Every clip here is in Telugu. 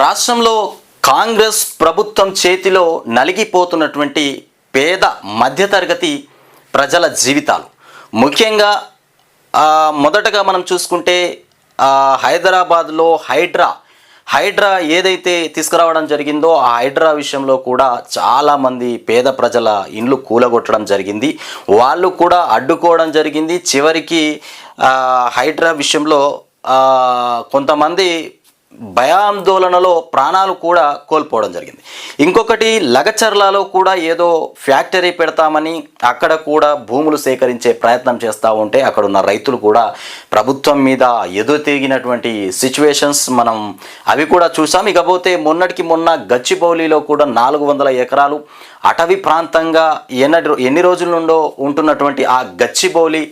రాష్ట్రంలో కాంగ్రెస్ ప్రభుత్వం చేతిలో నలిగిపోతున్నటువంటి పేద మధ్యతరగతి ప్రజల జీవితాలు. ముఖ్యంగా మొదటగా మనం చూసుకుంటే హైదరాబాద్లో హైడ్రా హైడ్రా ఏదైతే తీసుకురావడం జరిగిందో ఆ హైడ్రా విషయంలో కూడా చాలామంది పేద ప్రజల ఇండ్లు కూలగొట్టడం జరిగింది. వాళ్ళు కూడా అడ్డుకోవడం జరిగింది. చివరికి హైడ్రా విషయంలో కొంతమంది భయాందోళనలో ప్రాణాలు కూడా కోల్పోవడం జరిగింది. ఇంకొకటి లగచర్లలో కూడా ఏదో ఫ్యాక్టరీ పెడతామని అక్కడ కూడా భూములు సేకరించే ప్రయత్నం చేస్తూ ఉంటే అక్కడ ఉన్న రైతులు కూడా ప్రభుత్వం మీద ఎదురు తిరిగినటువంటి సిచ్యువేషన్స్ మనం అవి కూడా చూసాం. ఇకపోతే మొన్నటికి మొన్న గచ్చిబౌలిలో కూడా నాలుగు వందల ఎకరాలు అటవీ ప్రాంతంగా ఎన్నటి ఎన్ని రోజుల నుండో ఉంటున్నటువంటి ఆ గచ్చిబౌలి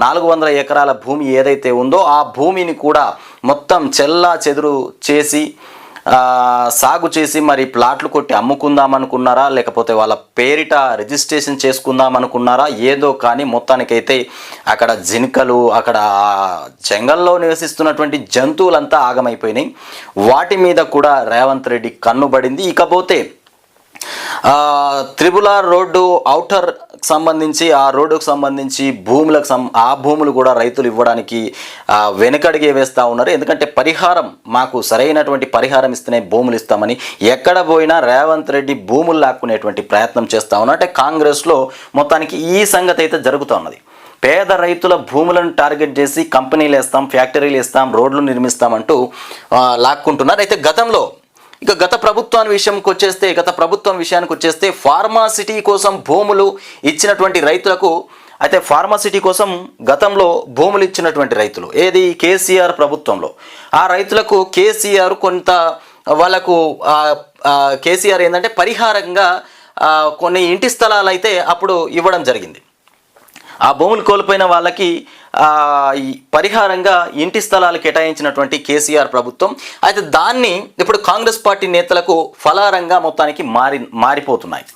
నాలుగు వందల ఎకరాల భూమి ఏదైతే ఉందో ఆ భూమిని కూడా మొత్తం చెల్లా చెదురు చేసి సాగు చేసి మరి ప్లాట్లు కొట్టి అమ్ముకుందాం అనుకున్నారా? లేకపోతే వాళ్ళ పేరిట రిజిస్ట్రేషన్ చేసుకుందాం అనుకున్నారా? ఏదో కానీ మొత్తానికైతే అక్కడ జింకలు అక్కడ జంగల్లో నివసిస్తున్నటువంటి జంతువులంతా ఆగమైపోయినాయి. వాటి మీద కూడా రేవంత్ రెడ్డి కన్నుబడింది ఇకపోతే ఆ, త్రిపుల రోడ్డు ఔటర్ సంబంధించి ఆ రోడ్డుకు సంబంధించి భూములకు సం ఆ భూములు కూడా రైతులు ఇవ్వడానికి వెనుకడిగే వేస్తూ ఉన్నారు. ఎందుకంటే పరిహారం మాకు సరైనటువంటి పరిహారం ఇస్తేనే భూములు ఇస్తామని ఎక్కడ పోయినా రేవంత్ రెడ్డి భూములు లాక్కునేటువంటి ప్రయత్నం చేస్తూ ఉన్నారు. అంటే కాంగ్రెస్లో మొత్తానికి ఈ సంగతి అయితే జరుగుతున్నది పేద రైతుల భూములను టార్గెట్ చేసి కంపెనీలు వేస్తాం ఫ్యాక్టరీలు ఇస్తాం రోడ్లు నిర్మిస్తామంటూ లాక్కుంటున్నారు. అయితే గతంలో ఇక గత ప్రభుత్వాన్ని విషయంకి వచ్చేస్తే గత ప్రభుత్వం విషయానికి వచ్చేస్తే ఫార్మాసిటీ కోసం భూములు ఇచ్చినటువంటి రైతులకు అయితే ఫార్మాసిటీ కోసం గతంలో భూములు ఇచ్చినటువంటి రైతులు ఏది కేసీఆర్ ప్రభుత్వంలో. ఆ రైతులకు కేసీఆర్ కొంత వాళ్ళకు కేసీఆర్ ఏంటంటే పరిహారంగా కొన్ని ఇంటి స్థలాలు అయితే అప్పుడు ఇవ్వడం జరిగింది. ఆ భూములు కోల్పోయిన వాళ్ళకి ఈ పరిహారంగా ఇంటి స్థలాలు కేటాయించినటువంటి కేసీఆర్ ప్రభుత్వం. అయితే దాన్ని ఇప్పుడు కాంగ్రెస్ పార్టీ నేతలకు ఫలారంగా మొత్తానికి మారి మారిపోతున్నాయి.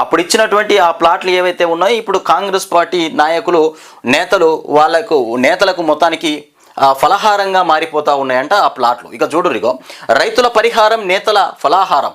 అప్పుడు ఇచ్చినటువంటి ఆ ప్లాట్లు ఏవైతే ఉన్నాయో ఇప్పుడు కాంగ్రెస్ పార్టీ నాయకులు నేతలు వాళ్ళకు నేతలకు మొత్తానికి ఆ, ఫలహారంగా మారిపోతా ఉన్నాయంట ఆ ప్లాట్లు. ఇక చూడురిగో రైతుల పరిహారం నేతల ఫలాహారం.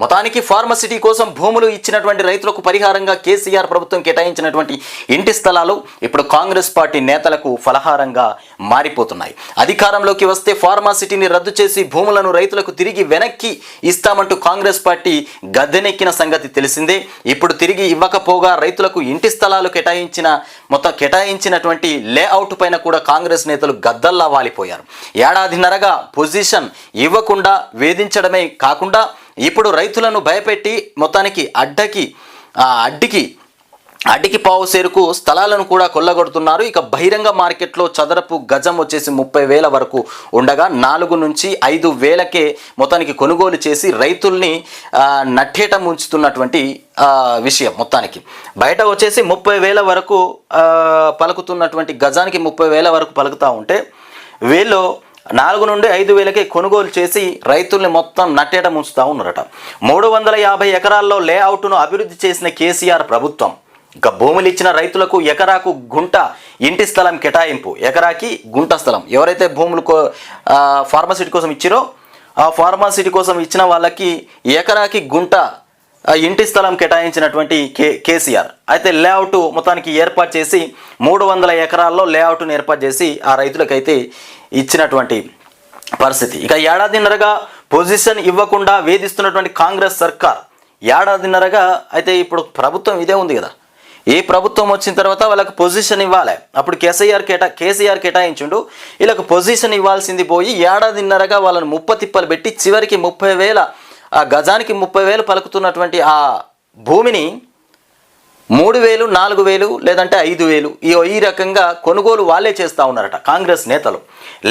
మొత్తానికి ఫార్మసిటీ కోసం భూములు ఇచ్చినటువంటి రైతులకు పరిహారంగా కేసీఆర్ ప్రభుత్వం కేటాయించినటువంటి ఇంటి స్థలాలు ఇప్పుడు కాంగ్రెస్ పార్టీ నేతలకు ఫలహారంగా మారిపోతున్నాయి. అధికారంలోకి వస్తే ఫార్మాసిటీని రద్దు చేసి భూములను రైతులకు తిరిగి వెనక్కి ఇస్తామంటూ కాంగ్రెస్ పార్టీ గద్దెనెక్కిన సంగతి తెలిసిందే. ఇప్పుడు తిరిగి ఇవ్వకపోగా రైతులకు ఇంటి స్థలాలు కేటాయించిన మొత్తం కేటాయించినటువంటి లేఅవుట్ పైన కూడా కాంగ్రెస్ నేతలు గద్దల్లా వాలిపోయారు. ఏడాదిన్నరగా పొజిషన్ ఇవ్వకుండా వేధించడమే కాకుండా ఇప్పుడు రైతులను భయపెట్టి మొత్తానికి అడ్డకి ఆ, అడ్డికి అడ్డికి పావు సేరుకు స్థలాలను కూడా కొల్లగొడుతున్నారు. ఇక బహిరంగ మార్కెట్లో చదరపు గజం వచ్చేసి ముప్పై వేల వరకు ఉండగా నాలుగు నుంచి ఐదు వేలకే మొత్తానికి కొనుగోలు చేసి రైతుల్ని నట్టేట ముంచుతున్నటువంటి విషయం మొత్తానికి. బయట వచ్చేసి ముప్పై వేల వరకు పలుకుతున్నటువంటి గజానికి ముప్పై వేల వరకు పలుకుతూ ఉంటే వీళ్ళు నాలుగు నుండి ఐదు వేలకే కొనుగోలు చేసి రైతుల్ని మొత్తం నట్టేట ముంచుతూ ఉన్నారట. మూడు వందల యాభై ఎకరాల్లో లేఅవుట్ను అభివృద్ధి చేసిన కేసీఆర్ ప్రభుత్వం. ఇక భూములు ఇచ్చిన రైతులకు ఎకరాకు గుంట ఇంటి స్థలం కేటాయింపు. ఎకరాకి గుంట స్థలం. ఎవరైతే భూములు కో ఫార్మసిటీ కోసం ఇచ్చిరో ఆ ఫార్మసిటీ కోసం ఇచ్చిన వాళ్ళకి ఎకరాకి గుంట ఇంటి స్థలం కేటాయించినటువంటి కే కేసీఆర్. అయితే లేఅవుట్ మొత్తానికి ఏర్పాటు చేసి మూడు వందల ఎకరాల్లో లేఅవుట్ను ఏర్పాటు చేసి ఆ రైతులకైతే ఇచ్చినటువంటి పరిస్థితి. ఇక ఏడాదిన్నరగా పొజిషన్ ఇవ్వకుండా వేధిస్తున్నటువంటి కాంగ్రెస్ సర్కార్. ఏడాదిన్నరగా అయితే ఇప్పుడు ప్రభుత్వం ఇదే ఉంది కదా. ఏ ప్రభుత్వం వచ్చిన తర్వాత వాళ్ళకి పొజిషన్ ఇవ్వాలి. అప్పుడు కేసీఆర్ కేటా కేసీఆర్ కేటాయించుండు. వీళ్ళకి పొజిషన్ ఇవ్వాల్సింది పోయి ఏడాదిన్నరగా వాళ్ళని ముప్ప తిప్పలు పెట్టి చివరికి ముప్పై వేల ఆ గజానికి ముప్పై వేలు పలుకుతున్నటువంటి ఆ భూమిని మూడు వేలు నాలుగు వేలు లేదంటే ఐదు వేలు ఈ ఈ రకంగా కొనుగోలు వాళ్ళే చేస్తూ ఉన్నారట కాంగ్రెస్ నేతలు.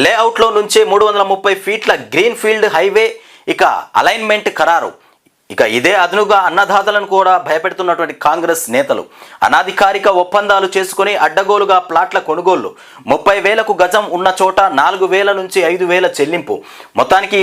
లేఅవుట్లో నుంచే మూడు వందల ముప్పై ఫీట్ల గ్రీన్ ఫీల్డ్ హైవే ఇక అలైన్మెంట్ ఖరారు. ఇక ఇదే అదనుగా అన్నదాతలను కూడా భయపెడుతున్నటువంటి కాంగ్రెస్ నేతలు. అనాధికారిక ఒప్పందాలు చేసుకుని అడ్డగోలుగా ప్లాట్ల కొనుగోళ్ళు. ముప్పై వేలకు గజం ఉన్న చోట నాలుగు వేల నుంచి ఐదు వేల చెల్లింపు. మొత్తానికి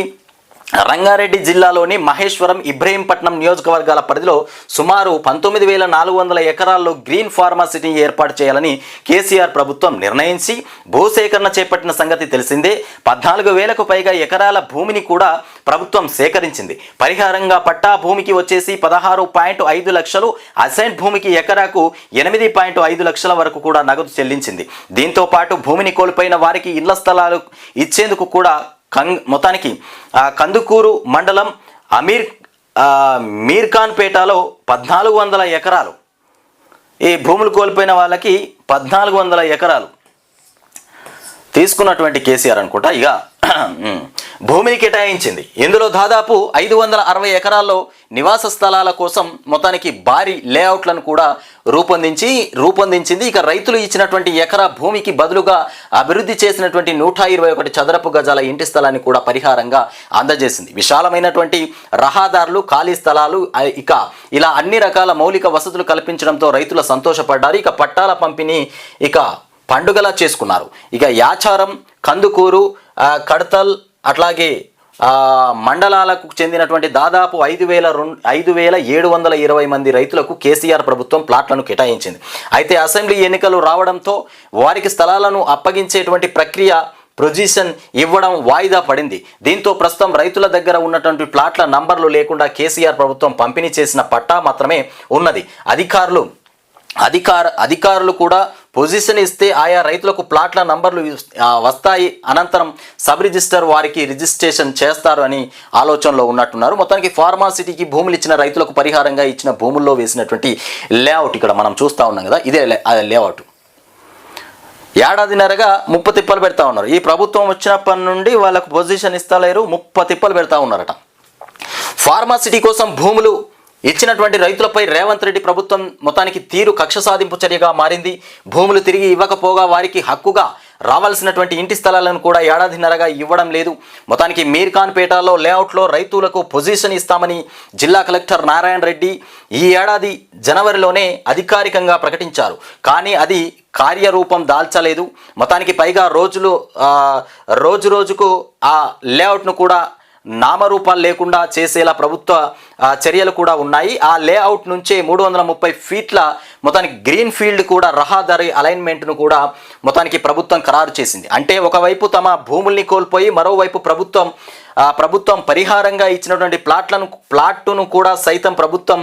రంగారెడ్డి జిల్లాలోని మహేశ్వరం ఇబ్రహీంపట్నం నియోజకవర్గాల పరిధిలో సుమారు పంతొమ్మిది వేల నాలుగు వందల ఎకరాల్లో గ్రీన్ ఫార్మాసిటీని ఏర్పాటు చేయాలని కేసీఆర్ ప్రభుత్వం నిర్ణయించి భూసేకరణ చేపట్టిన సంగతి తెలిసిందే. పద్నాలుగు వేలకు పైగా ఎకరాల భూమిని కూడా ప్రభుత్వం సేకరించింది. పరిహారంగా పట్టా భూమికి వచ్చేసి పదహారు పాయింట్ ఐదు లక్షలు అసైన్ భూమికి ఎకరాకు ఎనిమిది పాయింట్ ఐదు లక్షల వరకు కూడా నగదు చెల్లించింది. దీంతో పాటు భూమిని కోల్పోయిన వారికి ఇళ్ళ స్థలాలు ఇచ్చేందుకు కూడా కంగ్ మొత్తానికి ఆ, కందుకూరు మండలం అమీర్ మీర్ఖాన్ మీర్ఖాన్పేటలో పద్నాలుగు వందల ఎకరాలు. ఈ భూములు కోల్పోయిన వాళ్ళకి పద్నాలుగు వందల ఎకరాలు. తీసుకున్నటువంటి కేసీఆర్ అనుకుంటా. ఇక భూమిని కేటాయించింది. ఇందులో దాదాపు ఐదు వందల అరవై ఎకరాల్లో నివాస స్థలాల కోసం మొత్తానికి భారీ లేఅవుట్లను కూడా రూపొందించి రూపొందించింది. ఇక రైతులు ఇచ్చినటువంటి ఎకరా భూమికి బదులుగా అభివృద్ధి చేసినటువంటి నూట ఇరవై ఒకటి చదరపు గజాల ఇంటి స్థలాన్ని కూడా పరిహారంగా అందజేసింది. విశాలమైనటువంటి రహదారులు ఖాళీ స్థలాలు ఇక ఇలా అన్ని రకాల మౌలిక వసతులు కల్పించడంతో రైతులు సంతోషపడ్డారు. ఇక పట్టాల పంపిణీ ఇక పండుగలా చేసుకున్నారు. ఇక యాచారం కందుకూరు కడతల్ అట్లాగే మండలాలకు చెందినటువంటి దాదాపు ఐదు వేల రెండు ఐదు వేల ఏడు వందల ఇరవై మంది రైతులకు కేసీఆర్ ప్రభుత్వం ప్లాట్లను కేటాయించింది. అయితే అసెంబ్లీ ఎన్నికలు రావడంతో వారికి స్థలాలను అప్పగించేటువంటి ప్రక్రియ ప్రొజిషన్ ఇవ్వడం వాయిదా పడింది. దీంతో ప్రస్తుతం రైతుల దగ్గర ఉన్నటువంటి ప్లాట్ల నంబర్లు లేకుండా కేసీఆర్ ప్రభుత్వం పంపిణీ చేసిన పట్టా మాత్రమే ఉన్నది. అధికారులు అధికార అధికారులు కూడా పొజిషన్ ఇస్తే ఆయా రైతులకు ప్లాట్ల నంబర్లు వస్తాయి. అనంతరం సబ్ రిజిస్టర్ వారికి రిజిస్ట్రేషన్ చేస్తారు అని ఆలోచనలో ఉన్నట్టున్నారు. మొత్తానికి ఫార్మాసిటీకి భూములు ఇచ్చిన రైతులకు పరిహారంగా ఇచ్చిన భూముల్లో వేసినటువంటి లేఅవుట్ ఇక్కడ మనం చూస్తూ ఉన్నాం కదా. ఇదే లే- లేఅవుట్. ఏడాదిన్నరగా ముప్ప తిప్పలు పెడతా ఉన్నారు. ఈ ప్రభుత్వం వచ్చినప్పటి నుండి వాళ్ళకు పొజిషన్ ఇస్తలేరు ముప్ప తిప్పలు పెడతా ఉన్నారట. ఫార్మాసిటీ కోసం భూములు ఇచ్చినటువంటి రైతులపై రేవంత్ రెడ్డి ప్రభుత్వం మొత్తానికి తీరు కక్ష సాధింపు చర్యగా మారింది. భూములు తిరిగి ఇవ్వకపోగా వారికి హక్కుగా రావాల్సినటువంటి ఇంటి స్థలాలను కూడా ఏడాదిన్నరగా ఇవ్వడం లేదు. మొత్తానికి మీర్ఖాన్పేటలో లేఅవుట్లో రైతులకు పొజిషన్ ఇస్తామని జిల్లా కలెక్టర్ నారాయణ రెడ్డి ఈ ఏడాది జనవరిలోనే అధికారికంగా ప్రకటించారు. కానీ అది కార్యరూపం దాల్చలేదు. మొత్తానికి పైగా రోజులు రోజు రోజుకు ఆ లేఅవుట్ను కూడా నామరూపాలు లేకుండా చేసేలా ప్రభుత్వ చర్యలు కూడా ఉన్నాయి. ఆ లేఅవుట్ నుంచే మూడు వందల ముప్పై ఫీట్ల మొత్తానికి గ్రీన్ ఫీల్డ్ కూడా రహదారి అలైన్మెంట్ను కూడా మొత్తానికి ప్రభుత్వం ఖరారు చేసింది. అంటే ఒకవైపు తమ భూముల్ని కోల్పోయి మరోవైపు ప్రభుత్వం ప్రభుత్వం పరిహారంగా ఇచ్చినటువంటి ప్లాట్లను ప్లాట్ను కూడా సైతం ప్రభుత్వం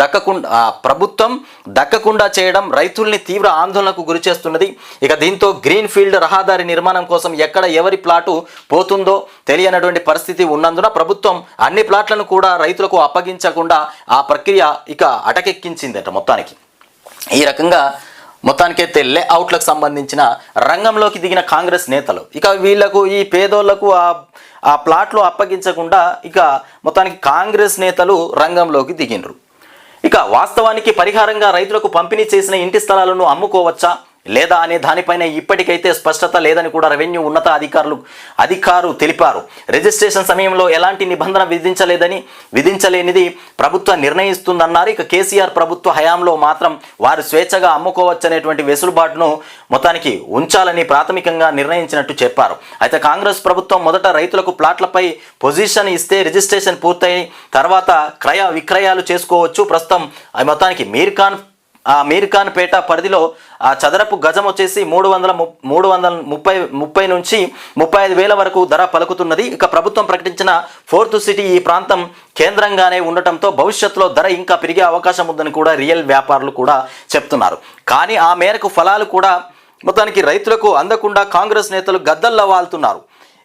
దక్కకుండా ప్రభుత్వం దక్కకుండా చేయడం రైతుల్ని తీవ్ర ఆందోళనకు గురి చేస్తున్నది. ఇక దీంతో గ్రీన్ ఫీల్డ్ రహదారి నిర్మాణం కోసం ఎక్కడ ఎవరి ప్లాటు పోతుందో తెలియనటువంటి పరిస్థితి ఉన్నందున ప్రభుత్వం అన్ని ప్లాట్లను కూడా రైతులకు అప్పగించకుండా ఆ ప్రక్రియ ఇక అటకెక్కించిందట మొత్తానికి. ఈ రకంగా మొత్తానికైతే లేఅవుట్లకు సంబంధించిన రంగంలోకి దిగిన కాంగ్రెస్ నేతలు. ఇక వీళ్ళకు ఈ పేదోళ్ళకు ఆ ఆ ప్లాట్లు అప్పగించకుండా ఇక మొత్తానికి కాంగ్రెస్ నేతలు రంగంలోకి దిగినరు. ఇక వాస్తవానికి పరిహారంగా రైతులకు పంపిణీ చేసిన ఇంటి స్థలాలను అమ్ముకోవచ్చా? లేదా అనే దానిపైన ఇప్పటికైతే స్పష్టత లేదని కూడా రెవెన్యూ ఉన్నత అధికారులు అధికారు తెలిపారు. రిజిస్ట్రేషన్ సమయంలో ఎలాంటి నిబంధన విధించలేదని విధించలేనిది ప్రభుత్వం నిర్ణయిస్తుందన్నారు. ఇక కేసీఆర్ ప్రభుత్వ హయాంలో మాత్రం వారు స్వేచ్ఛగా అమ్ముకోవచ్చనేటువంటి వెసులుబాటును మొత్తానికి ఉంచాలని ప్రాథమికంగా నిర్ణయించినట్టు చెప్పారు. అయితే కాంగ్రెస్ ప్రభుత్వం మొదట రైతులకు ప్లాట్లపై పొజిషన్ ఇస్తే రిజిస్ట్రేషన్ పూర్తయి తర్వాత క్రయ విక్రయాలు చేసుకోవచ్చు. ప్రస్తుతం ఆ మొత్తానికి మీర్ ఖాన్ మీర్ ఖాన్ పేట పరిధిలో ఆ చదరపు గజం వచ్చేసి మూడు వందల మూడు వందల ముప్పై ముప్పై నుంచి ముప్పై ఐదు వేల వరకు ధర పలుకుతున్నది. ఇక ప్రభుత్వం ప్రకటించిన ఫోర్త్ సిటీ ఈ ప్రాంతం కేంద్రంగానే ఉండటంతో భవిష్యత్తులో ధర ఇంకా పెరిగే అవకాశం ఉందని కూడా రియల్ వ్యాపారులు కూడా చెప్తున్నారు. కానీ ఆ మేరకు ఫలాలు కూడా మొత్తానికి రైతులకు అందకుండా కాంగ్రెస్ నేతలు గద్దల్లో వాళ్తున్నారు.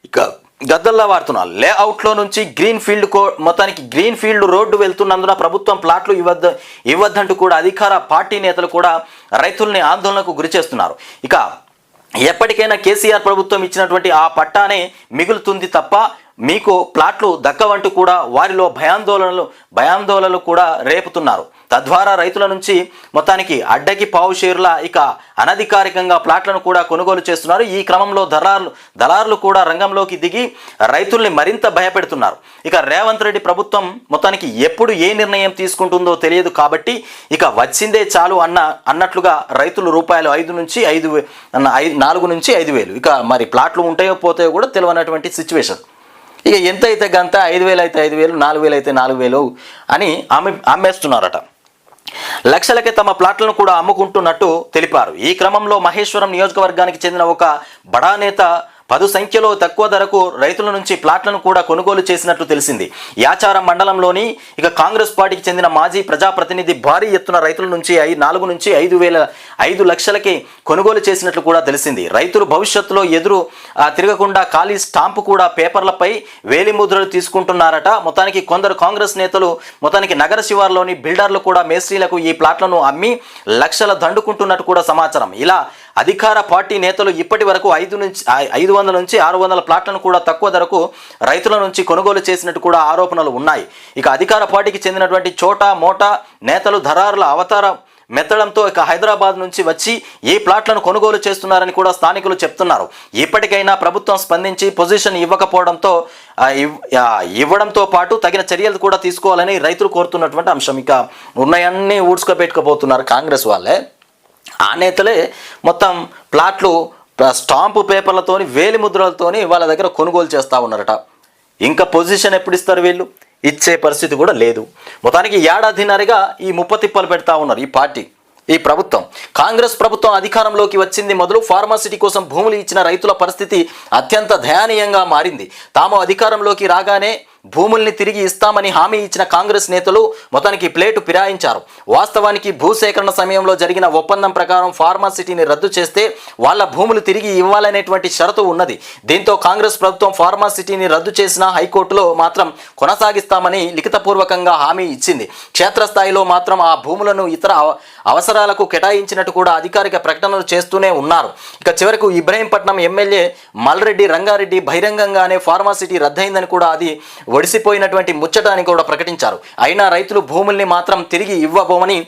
ఇక గద్దల్లా వాడుతున్నారు. లేఅవుట్లో నుంచి గ్రీన్ ఫీల్డ్ కో మొత్తానికి గ్రీన్ ఫీల్డ్ రోడ్డు వెళ్తున్నందున ప్రభుత్వం ప్లాట్లు ఇవ్వద్ద ఇవ్వద్దంటూ కూడా అధికార పార్టీ నేతలు కూడా రైతుల్ని ఆందోళనకు గురి చేస్తున్నారు. ఇక ఎప్పటికైనా కేసీఆర్ ప్రభుత్వం ఇచ్చినటువంటి ఆ పట్టానే మిగులుతుంది తప్ప మీకు ప్లాట్లు దక్కవంటూ కూడా వారిలో భయాందోళనలు భయాందోళనలు కూడా రేపుతున్నారు. తద్వారా రైతుల నుంచి మొత్తానికి అడ్డకి పావు షేరుల ఇక అనధికారికంగా ప్లాట్లను కూడా కొనుగోలు చేస్తున్నారు. ఈ క్రమంలో దళారులు దళారులు కూడా రంగంలోకి దిగి రైతుల్ని మరింత భయపెడుతున్నారు. ఇక రేవంత్ రెడ్డి ప్రభుత్వం మొత్తానికి ఎప్పుడు ఏ నిర్ణయం తీసుకుంటుందో తెలియదు కాబట్టి ఇక వచ్చిందే చాలు అన్న అన్నట్లుగా రైతులు రూపాయలు ఐదు నుంచి ఐదు వే- అన్న ఐదు నాలుగు నుంచి ఐదు వేలు. ఇక మరి ప్లాట్లు ఉంటాయో పోతాయో కూడా తెలియనటువంటి సిచ్యువేషన్. ఇక ఎంత అయితే గంత ఐదు వేలు అయితే ఐదు వేలు నాలుగు వేలు అయితే నాలుగు వేలు అని అమ్మి అమ్మేస్తున్నారట. లక్షలకే తమ ప్లాట్లను కూడా అమ్ముకుంటున్నట్టు తెలిపారు. ఈ క్రమంలో మహేశ్వరం నియోజకవర్గానికి చెందిన ఒక బడా నేత పదు సంఖ్యలో తక్కువ ధరకు రైతుల నుంచి ప్లాట్లను కూడా కొనుగోలు చేసినట్లు తెలిసింది. యాచారం మండలంలోని ఇక కాంగ్రెస్ పార్టీకి చెందిన మాజీ ప్రజాప్రతినిధి భారీ ఎత్తున రైతుల నుంచి నాలుగు నుంచి ఐదు వేల ఐదు లక్షలకి కొనుగోలు చేసినట్లు కూడా తెలిసింది. రైతులు భవిష్యత్తులో ఎదురు తిరగకుండా ఖాళీ స్టాంపు కూడా పేపర్లపై వేలి ముద్రలు తీసుకుంటున్నారట. మొత్తానికి కొందరు కాంగ్రెస్ నేతలు మొత్తానికి నగర శివార్లోని బిల్డర్లు కూడా మేస్త్రీలకు ఈ ప్లాట్లను అమ్మి లక్షల దండుకుంటున్నట్టు కూడా సమాచారం. ఇలా అధికార పార్టీ నేతలు ఇప్పటి వరకు ఐదు నుంచి ఐ- ఐదు వందల నుంచి ఆరు వందల ప్లాట్లను కూడా తక్కువ ధరకు రైతుల నుంచి కొనుగోలు చేసినట్టు కూడా ఆరోపణలు ఉన్నాయి. ఇక అధికార పార్టీకి చెందినటువంటి చోటా మోటా నేతలు ధరారుల అవతార మెత్తడంతో ఇక హైదరాబాద్ నుంచి వచ్చి ఏ ప్లాట్లను కొనుగోలు చేస్తున్నారని కూడా స్థానికులు చెప్తున్నారు. ఇప్పటికైనా ప్రభుత్వం స్పందించి పొజిషన్ ఇవ్వకపోవడంతో ఇవ్- ఇవ్వడంతో పాటు తగిన చర్యలు కూడా తీసుకోవాలని రైతులు కోరుతున్నటువంటి అంశం. ఇక ఉన్నాయన్నీ ఊడ్చుకోపెట్టుకోబోతున్నారు కాంగ్రెస్ వాళ్ళే. ఆ నేతలే మొత్తం ప్లాట్లు స్టాంపు పేపర్లతోని వేలి ముద్రలతోని వాళ్ళ దగ్గర కొనుగోలు చేస్తూ ఉన్నారట. ఇంకా పొజిషన్ ఎప్పుడు ఇస్తారు వీళ్ళు? ఇచ్చే పరిస్థితి కూడా లేదు. మొత్తానికి ఏడాదిన్నరగా ఈ ముప్పతిప్పలు పెడతా ఉన్నారు ఈ పార్టీ ఈ ప్రభుత్వం. కాంగ్రెస్ ప్రభుత్వం అధికారంలోకి వచ్చింది మొదలు ఫార్మాసిటీ కోసం భూములు ఇచ్చిన రైతుల పరిస్థితి అత్యంత దయనీయంగా మారింది. తాము అధికారంలోకి రాగానే భూముల్ని తిరిగి ఇస్తామని హామీ ఇచ్చిన కాంగ్రెస్ నేతలు మొత్తానికి ప్లేటు ఫిరాయించారు. వాస్తవానికి భూసేకరణ సమయంలో జరిగిన ఒప్పందం ప్రకారం ఫార్మాసిటీని రద్దు చేస్తే వాళ్ళ భూములు తిరిగి ఇవ్వాలనేటువంటి షరతు ఉన్నది. దీంతో కాంగ్రెస్ ప్రభుత్వం ఫార్మాసిటీని రద్దు చేసిన హైకోర్టులో మాత్రం కొనసాగిస్తామని లిఖితపూర్వకంగా హామీ ఇచ్చింది. క్షేత్రస్థాయిలో మాత్రం ఆ భూములను ఇతర అవ- అవసరాలకు కేటాయించినట్టు కూడా అధికారిక ప్రకటనలు చేస్తూనే ఉన్నారు. ఇక చివరకు ఇబ్రహీంపట్నం ఎమ్మెల్యే మల్రెడ్డి రంగారెడ్డి బహిరంగంగానే ఫార్మాసిటీ రద్దయిందని కూడా అది ఒడిసిపోయినటువంటి ముచ్చటాన్ని కూడా ప్రకటించారు. అయినా రైతులు భూముల్ని మాత్రం తిరిగి ఇవ్వబోమని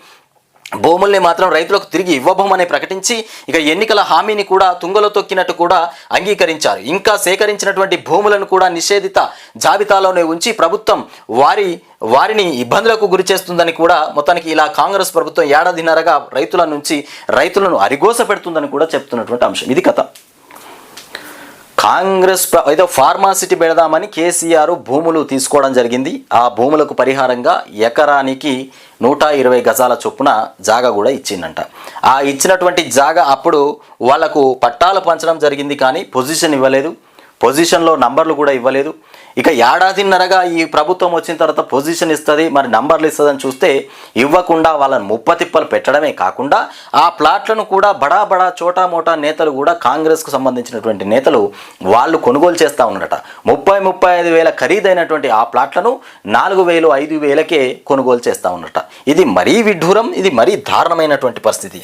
భూముల్ని మాత్రం రైతులకు తిరిగి ఇవ్వబోమని ప్రకటించి ఇక ఎన్నికల హామీని కూడా తుంగలో తొక్కినట్టు కూడా అంగీకరించారు. ఇంకా సేకరించినటువంటి భూములను కూడా నిషేధిత జాబితాలోనే ఉంచి ప్రభుత్వం వారి వారిని ఇబ్బందులకు గురి చేస్తుందని కూడా మొత్తానికి ఇలా కాంగ్రెస్ ప్రభుత్వం ఏడాదిన్నరగా రైతుల నుంచి రైతులను అరిగోస పెడుతుందని కూడా చెప్తున్నటువంటి అంశం. ఇది కథ. కాంగ్రెస్ ఏదో ఫార్మాసిటీ పెడదామని కేసీఆర్ భూములు తీసుకోవడం జరిగింది. ఆ భూములకు పరిహారంగా ఎకరానికి నూట ఇరవై గజాల చొప్పున జాగా కూడా ఇచ్చిందంట. ఆ ఇచ్చినటువంటి జాగా అప్పుడు వాళ్ళకు పట్టాలు పంచడం జరిగింది కానీ పొజిషన్ ఇవ్వలేదు. పొజిషన్లో నంబర్లు కూడా ఇవ్వలేదు. ఇక ఏడాదిన్నరగా ఈ ప్రభుత్వం వచ్చిన తర్వాత పొజిషన్ ఇస్తుంది మరి నంబర్లు ఇస్తుందని చూస్తే ఇవ్వకుండా వాళ్ళని ముప్పతిప్పలు పెట్టడమే కాకుండా ఆ ప్లాట్లను కూడా బడా బడా చోటా మోటా నేతలు కూడా కాంగ్రెస్కు సంబంధించినటువంటి నేతలు వాళ్ళు కొనుగోలు చేస్తూ ఉన్నారట. ముప్పై ముప్పై ఐదు వేల ఖరీదైనటువంటి ఆ ప్లాట్లను నాలుగు వేలు ఐదు వేలకే కొనుగోలు చేస్తూ ఉన్నట ఇది మరీ విడ్డూరం ఇది మరీ దారుణమైనటువంటి పరిస్థితి